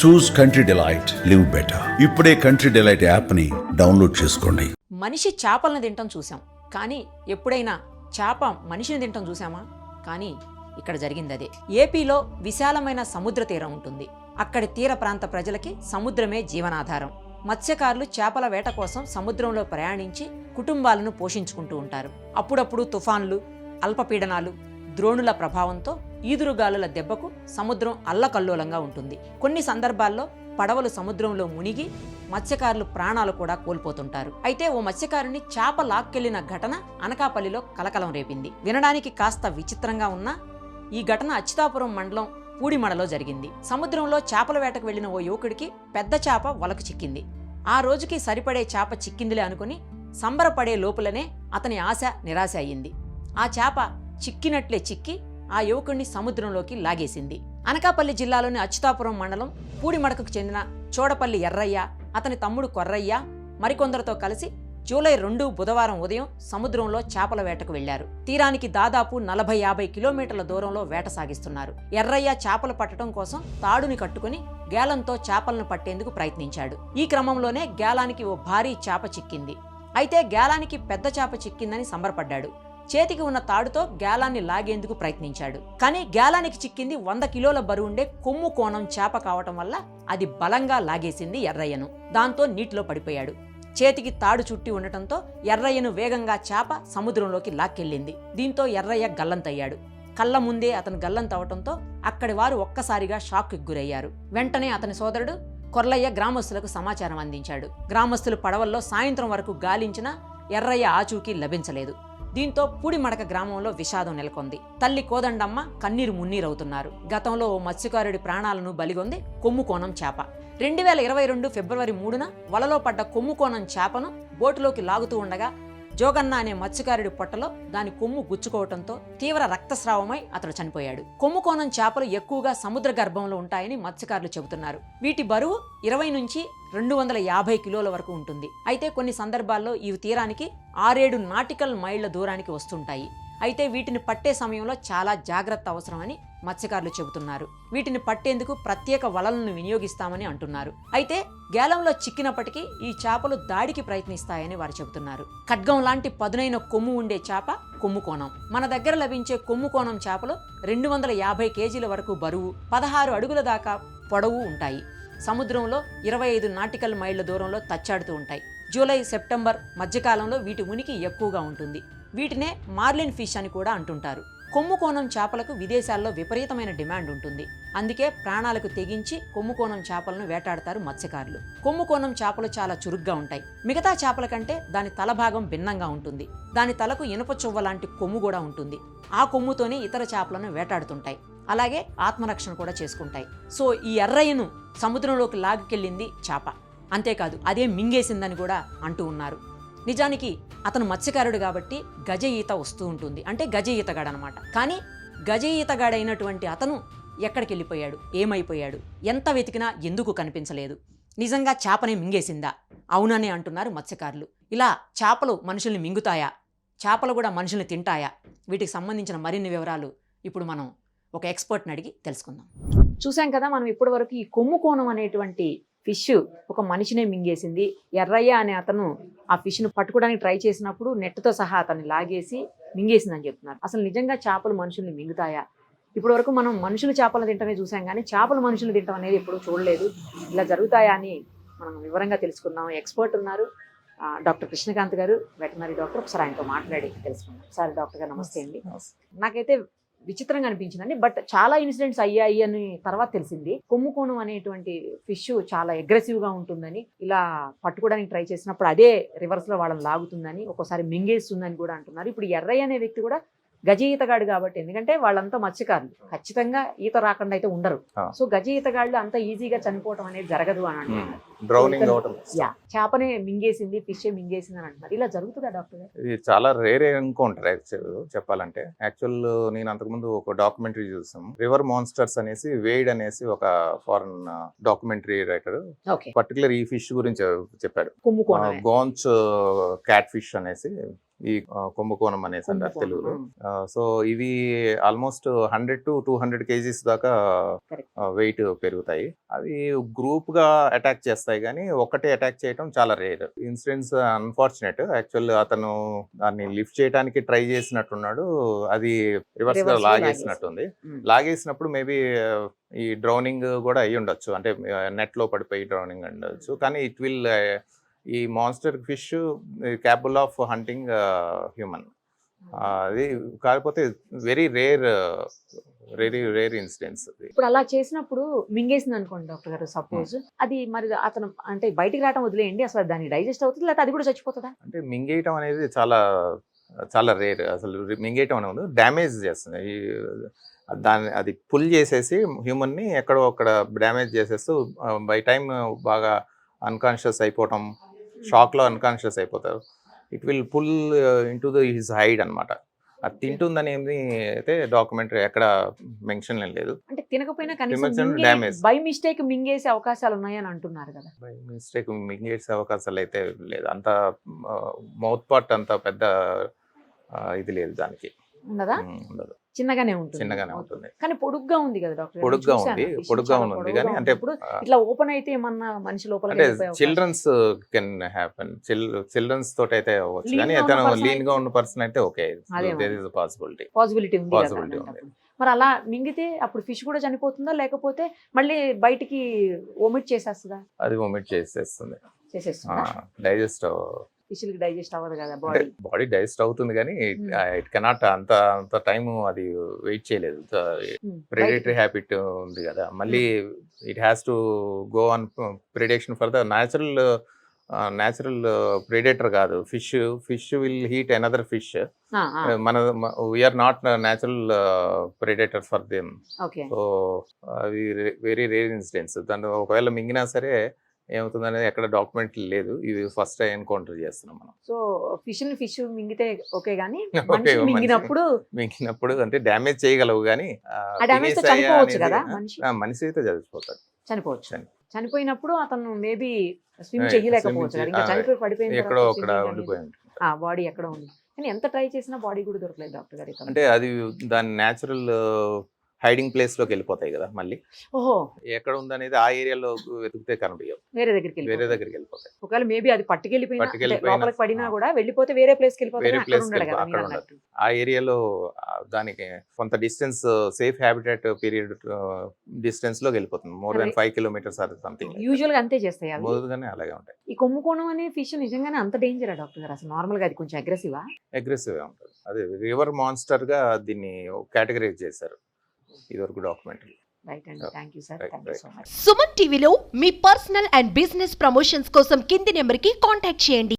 Choose country delight live better ఇప్పుడే country delight యాప్ని download చేసుకోండి. మనిషి చేపలను తింటం చూసాం కానీ ఎప్పుడైనా చేప మనిషిని తింటం చూసామా కానీ ఇక్కడ జరిగింది అదే. ఏపీలో విశాలమైన సముద్ర తీరం ఉంటుంది. అక్కడి తీర ప్రాంత ప్రజలకి సముద్రమే జీవనాధారం. మత్స్యకారులు చేపల వేట కోసం సముద్రంలో ప్రయాణించి కుటుంబాలను పోషించుకుంటూ ఉంటారు. అప్పుడప్పుడు తుఫాన్లు అల్పపీడనాలు ద్రోణుల ప్రభావంతో ఈదురుగాలుల దెబ్బకు సముద్రం అల్లకల్లోలంగా ఉంటుంది. కొన్ని సందర్భాల్లో పడవలు సముద్రంలో మునిగి మత్స్యకారులు ప్రాణాలు కూడా కోల్పోతుంటారు. అయితే ఓ మత్స్యకారుని చేప లాక్కెళ్ళిన ఘటన అనకాపల్లిలో కలకలం రేపింది. వినడానికి కాస్త విచిత్రంగా ఉన్నా ఈ ఘటన అచ్యుతాపురం మండలం పూడిమడలో జరిగింది. సముద్రంలో చేపల వేటకు వెళ్ళిన ఓ యువకుడికి పెద్ద చేప వలకు చిక్కింది. ఆ రోజుకి సరిపడే చేప చిక్కిందిలే అనుకుని సంబరపడే లోపులనే అతని ఆశ నిరాశ అయ్యింది. ఆ చేప చిక్కినట్లే చిక్కి ఆ యువకుడిని సముద్రంలోకి లాగేసింది. అనకాపల్లి జిల్లాలోని అచ్యుతాపురం మండలం పూడిమడకకు చెందిన చోడపల్లి ఎర్రయ్య అతని తమ్ముడు కొర్రయ్య మరికొందరితో కలిసి జూలై రెండు బుధవారం ఉదయం సముద్రంలో చేపల వేటకు వెళ్ళారు తీరానికి దాదాపు నలభై యాభై కిలోమీటర్ల దూరంలో వేట సాగిస్తున్నారు. ఎర్రయ్య చేపలు పట్టడం కోసం తాడుని కట్టుకుని గేలంతో చేపలను పట్టేందుకు ప్రయత్నించాడు. ఈ క్రమంలోనే గేలానికి ఓ భారీ చేప చిక్కింది. అయితే గేలానికి పెద్ద చేప చిక్కిందని సంబరపడ్డాడు. చేతికి ఉన్న తాడుతో గ్యాలాన్ని లాగేందుకు ప్రయత్నించాడు. కానీ గ్యాలానికి చిక్కింది వంద కిలోల బరువుండే కొమ్ము కోణం చేప కావటం వల్ల అది బలంగా లాగేసింది ఎర్రయ్యను. దాంతో నీటిలో పడిపోయాడు. చేతికి తాడు చుట్టి ఉండటంతో ఎర్రయ్యను వేగంగా చేప సముద్రంలోకి లాక్కెళ్ళింది. దీంతో ఎర్రయ్య గల్లంతయ్యాడు. కళ్ళ ముందే అతను గల్లంతవటంతో అక్కడి వారు ఒక్కసారిగా షాక్కి గురయ్యారు. వెంటనే అతని సోదరుడు కొర్లయ్య గ్రామస్తులకు సమాచారం అందించాడు. గ్రామస్తులు పడవల్లో సాయంత్రం వరకు గాలించిన ఎర్రయ్య ఆచూకీ లభించలేదు. దీంతో పూడిమడక గ్రామంలో విషాదం నెలకొంది. తల్లి కోదండమ్మ కన్నీరు మున్నీరవుతున్నారు. గతంలో ఓ మత్స్యకారుడి ప్రాణాలను బలిగొంది కొమ్ముకోణం చేప. రెండు వేల ఇరవై రెండు ఫిబ్రవరి మూడున వలలో పడ్డ కొమ్ముకోణం చేపను బోటులోకి లాగుతూ ఉండగా జోగన్న అనే మత్స్యకారుడి పొట్టలో దాని కొమ్ము గుచ్చుకోవటంతో తీవ్ర రక్తస్రావమై అతడు చనిపోయాడు. కొమ్ముకోణం చేపలు ఎక్కువగా సముద్ర గర్భంలో ఉంటాయని మత్స్యకారులు చెబుతున్నారు. వీటి బరువు ఇరవై నుంచి రెండు వందల యాభై కిలోల వరకు ఉంటుంది. అయితే కొన్ని సందర్భాల్లో ఇవి తీరానికి ఆరేడు నాటికల్ మైళ్ళ దూరానికి వస్తుంటాయి. అయితే వీటిని పట్టే సమయంలో చాలా జాగ్రత్త అవసరమని మత్స్యకారులు చెబుతున్నారు. వీటిని పట్టేందుకు ప్రత్యేక వలలను వినియోగిస్తామని అంటున్నారు. అయితే గేలంలో చిక్కినప్పటికీ ఈ చేపలు దాడికి ప్రయత్నిస్తాయని వారు చెబుతున్నారు. ఖడ్గం లాంటి పదునైన కొమ్ము ఉండే చేప కొమ్ము కోణం. మన దగ్గర లభించే కొమ్ము కోణం చేపలు రెండు వందల యాభై కేజీల వరకు బరువు పదహారు అడుగుల దాకా పొడవు ఉంటాయి. సముద్రంలో ఇరవై ఐదు నాటికల్ మైళ్ళ దూరంలో తచ్చాడుతూ ఉంటాయి. జూలై సెప్టెంబర్ మధ్యకాలంలో వీటి ఉనికి ఎక్కువగా ఉంటుంది. వీటినే మార్లిన్ ఫిష్ అని కూడా అంటుంటారు. కొమ్ముకోణం చేపలకు విదేశాల్లో విపరీతమైన డిమాండ్ ఉంటుంది. అందుకే ప్రాణాలకు తెగించి కొమ్ముకోణం చేపలను వేటాడతారు మత్స్యకారులు. కొమ్ముకోణం చేపలు చాలా చురుగ్గా ఉంటాయి. మిగతా చేపల కంటే దాని తల భాగం భిన్నంగా ఉంటుంది. దాని తలకు ఇనుప చువ్వ లాంటి కొమ్ము కూడా ఉంటుంది. ఆ కొమ్ముతోనే ఇతర చేపలను వేటాడుతుంటాయి. అలాగే ఆత్మరక్షణ కూడా చేసుకుంటాయి. సో ఈ ఎర్రయ్యను సముద్రంలోకి లాగుకెళ్ళింది చేప. అంతేకాదు అదే మింగేసిందని కూడా అంటూ ఉన్నారు. నిజానికి అతను మత్స్యకారుడు కాబట్టి గజ ఈత వస్తూ ఉంటుంది. అంటే గజ ఈతగాడు అనమాట కానీ గజ ఈతగాడైనటువంటి అతను ఎక్కడికి వెళ్ళిపోయాడు ఏమైపోయాడు? ఎంత వెతికినా ఎందుకు కనిపించలేదు? నిజంగా చేపనే మింగేసిందా? అవునని అంటున్నారు మత్స్యకారులు. ఇలా చేపలు మనుషుల్ని మింగుతాయా? చేపలు కూడా మనుషుల్ని తింటాయా? వీటికి సంబంధించిన మరిన్ని వివరాలు ఇప్పుడు మనం ఒక ఎక్స్పర్ట్ని అడిగి తెలుసుకుందాం. చూసాం కదా మనం ఇప్పటివరకు ఈ కొమ్ము కోణం అనేటువంటి ఫిష్ ఒక మనిషినే మింగేసింది. ఎర్రయ్య అనే అతను ఆ ఫిష్ను పట్టుకోవడానికి ట్రై చేసినప్పుడు నెట్తో సహా అతన్ని లాగేసి మింగేసిందని చెప్తున్నారు. అసలు నిజంగా చేపలు మనుషుల్ని మింగుతాయా? ఇప్పటి వరకు మనం మనుషులు చేపలు తింటమే చూసాం కానీ చేపలు మనుషులు తింటాం అనేది ఎప్పుడు చూడలేదు. ఇలా జరుగుతాయా అని మనం వివరంగా తెలుసుకుందాం. ఎక్స్పర్ట్ ఉన్నారు డాక్టర్ కృష్ణకాంత్ గారు వెటనరీ డాక్టర్ ఒకసారి ఆయనతో మాట్లాడి తెలుసుకుందాం. సార్ డాక్టర్ గారు నమస్తే అండి. నాకైతే విచిత్రంగా అనిపించిందండి. బట్ చాలా ఇన్సిడెంట్స్ అయ్యాయి అని తర్వాత తెలిసింది. కొమ్ముకోణం అనేటువంటి ఫిష్ చాలా అగ్రెసివ్గా ఉంటుందని ఇలా పట్టుకోవడానికి ట్రై చేసినప్పుడు అదే రివర్స్లో వాళ్ళని లాగుతుందని ఒక్కోసారి మింగేస్తుందని కూడా అంటున్నారు. ఇప్పుడు ఎర్రయ్య అనే వ్యక్తి కూడా గజ ఈతగాడు కాబట్టి ఎందుకంటే వాళ్ళంతా మత్స్యకారులు. ఖచ్చితంగా ఈత రాకుండా అయితే ఉండరు. సో గజ ఈతగాళ్ళు అంత ఈజీగా చనిపోవటం అనేది జరగదు అని అంటున్నారు. యా చేపనే మింగేసింది ఫిష్ మింగేసింది అని అంటున్నారు. ఇలా జరుగుతుందా డాక్టర్ గారు? ఇది చాలా రేర్ ఎన్కౌంటర్ యాక్చువల్ చెప్పాలంటే. యాక్చువల్ నేను అంతకుముందు ఒక డాక్యుమెంటరీ చూసాం. రివర్ మాన్స్టర్స్ అనేసి వేడ్ అనేసి ఒక ఫారెన్ డాక్యుమెంటరీ రైటర్ పర్టికులర్ ఈ ఫిష్ గురించి చెప్పాడు. గోంచ్ క్యాట్ ఫిష్ అనేసి. ఈ కుంభకోణం అనేసి అంటారు తెలుగులో. సో ఇవి almost hundred to two hundred kgs దాకా. వెయిట్ పెరుగుతాయి. అవి గ్రూప్గా అటాక్ చేస్తాయి కానీ ఒక్కటే అటాక్ చేయడం చాలా రేర్. Incidents unfortunate. యాక్చువల్ అతను దాన్ని లిఫ్ట్ చేయడానికి ట్రై చేసినట్టున్నాడు. అది రివర్స్గా లాగేసినట్టుంది. లాగేసినప్పుడు మేబీ ఈ డ్రౌనింగ్ కూడా అయ్యి ఉండొచ్చు అంటే నెట్లో పడిపోయి డ్రౌనింగ్ ఉండొచ్చు. కానీ ఇట్ విల్ ఈ monster fish capable of hunting human. అది కాకపోతే very rare very rare incidents ఇప్పుడు అలా చేసినప్పుడు మింగేసింది అనుకోండి డాక్టర్ గారు సపోజ్. అది మరి అతను అంటే బయటికి రావడం వదిలేయండి అసలు దానికి డైజెస్ట్ అవుతుంది లేకపోతే అది కూడా చచ్చిపోతుందా? అంటే మింగేయటం అనేది చాలా చాలా రేర్. అసలు మింగేయటం అనేది డ్యామేజ్ చేస్తుంది. ఈ దాన్ని అది పుల్ చేసేసి హ్యూమన్ని ఎక్కడో అక్కడ డ్యామేజ్ చేసేస్తూ బై టైం బాగా అన్కాన్షియస్ అయిపోవటం షాక్లో అన్కాన్షియస్ అయిపోతారు. It will pull into the his hide అనమాట అది తింటుందని ఏమి అయితే డాక్యుమెంటరీ ఎక్కడ మెన్షన్ లేదు. అంటే తినకపోయినా కనీసం damage. బై మిస్టేక్ మింగేసే అవకాశాలు ఉన్నాయని అంటున్నారు కదా. బై మిస్టేక్ మింగేసే అవకాశాలు అయితే లేదు. అంత మౌత్ పార్ట్ అంత పెద్ద ఆ, ఇది లేదు దానికి. ఉన్నదా? ఉమ్, ఉండదు. చిన్నగానే ఉంటుంది. చిన్నగానే. ఉంటుంది. కానీ పొడుగ్గా ఉంది కదా డాక్టర్? పొడుగ్గా. ఉంది పొడుగ్గా ఉంది. కానీ అంటే ఇట్లా ఓపెన్ అయితే ఏమన్నా మనిషి లోపల అంటే చిల్డ్రన్స్ కెన్ హ్యాపెన్ చిల్డ్రన్స్ తోటి అయితే అవ్వచ్చు కానీ అతను లీన్గా ఉన్న పర్సన్ అయితే okay. There is possibility possibility ఉంది Possibility ఉంది. మరి అలా మింగితే అప్పుడు ఫిష్ కూడా చనిపోతుందా? లేకపోతే మళ్ళీ బయటికి ఓమిట్ చేసేస్తుందా? అది వొమిట్ చేసేస్తుంది. చేసేస్తుందా? డైజెస్ట్ ఫిష్ డైజెస్ట్ అవ్వదు కదా బాడీ. బాడీ డైజెస్ట్ అవుతుంది కానీ. ఇట్ కెనాట్ అంత అంత టైం అది వెయిట్ చేయలేదు. ప్రెడేటరీ హ్యాబిట్ ఉంది కదా. మళ్ళీ it has to go on predation for the natural natural predator కాదు. Fish fish will heat another fish. మన we are not natural predator for them so అవి వెరీ రేర్ ఇన్సిడెంట్స్ దాన్ని ఒకవేళ మింగినా సరే ఏమవుతుంది అనేది ఎక్కడ డాక్యుమెంట్ లేదు. ఇది ఫస్ట్ ఎన్కౌంటర్ చేస్తున్నాం మనం. సో ఫిష్ని ఫిష్ మింగితే ఓకే మనిషి- మింగినప్పుడు మింగినప్పుడు అంటే డ్యామేజ్ చేయగలవు కానీ మనిషి? అయితే చచ్చిపోతాడు. చనిపోవచ్చు. చని- చనిపోయినప్పుడు అతను మేబీ స్విమ్ చేయలేకపోవచ్చు ఇంకా చనిపోయి ఎక్కడో అక్కడ బాడీ ఎక్కడో ఉంది. కానీ ఎంత ట్రై చేసినా బాడీ కూడా దొరకలేదు డాక్టర్ గారు. అంటే అది దాని న్యాచురల్ హైడింగ్ ప్లేస్లోకి వెళ్ళిపోతాయి కదా మళ్ళీ. ఓహో. ఎక్కడ ఉందనేది ఆ ఏరియాలో వెతికితే కనిపించవు వేరే దగ్గరికి వేరే. దగ్గరికి వెళ్ళిపోతాయి. ఒకవేళ మేబీ అది పట్టుకెళ్ళిపోయినా లోపలికి పడినా కూడా వెళ్ళిపోతే వేరే వెళ్ళిపోతే వేరే అక్కడ అన్నట్టు. ఆ ఏరియాలో దానికి కొంత డిస్టెన్స్ సేఫ్ హ్యాబిటేట్ పీరియడ్ డిస్టెన్స్లోకి వెళ్ళిపోతుంది. మోర్ దెన్ అదే. ఫైవ్ కిలోమీటర్స్ ఆర్ సంథింగ్ యూజువల్గా అంతే చేస్తాయి అవి. మొదలుగానే అలాగే ఉంటాయి. ఈ కొమ్ముకోణం అనే ఫిష్ నిజంగానే అంత డేంజరా డాక్టర్ గారు? అసలు నార్మల్గా అది కొంచెం అగ్రెసివా? అగ్రెసివ్ ఉంటుంది. అదే రివర్ మాన్స్టర్గా దీన్ని కేటగరైజ్ చేశారు. ఇదివరకు డాక్యుమెంటరీ. సుమన్ టీవీలో మీ పర్సనల్ అండ్ బిజినెస్ ప్రమోషన్స్ కోసం కింది నెంబర్కి కాంటాక్ట్ చేయండి.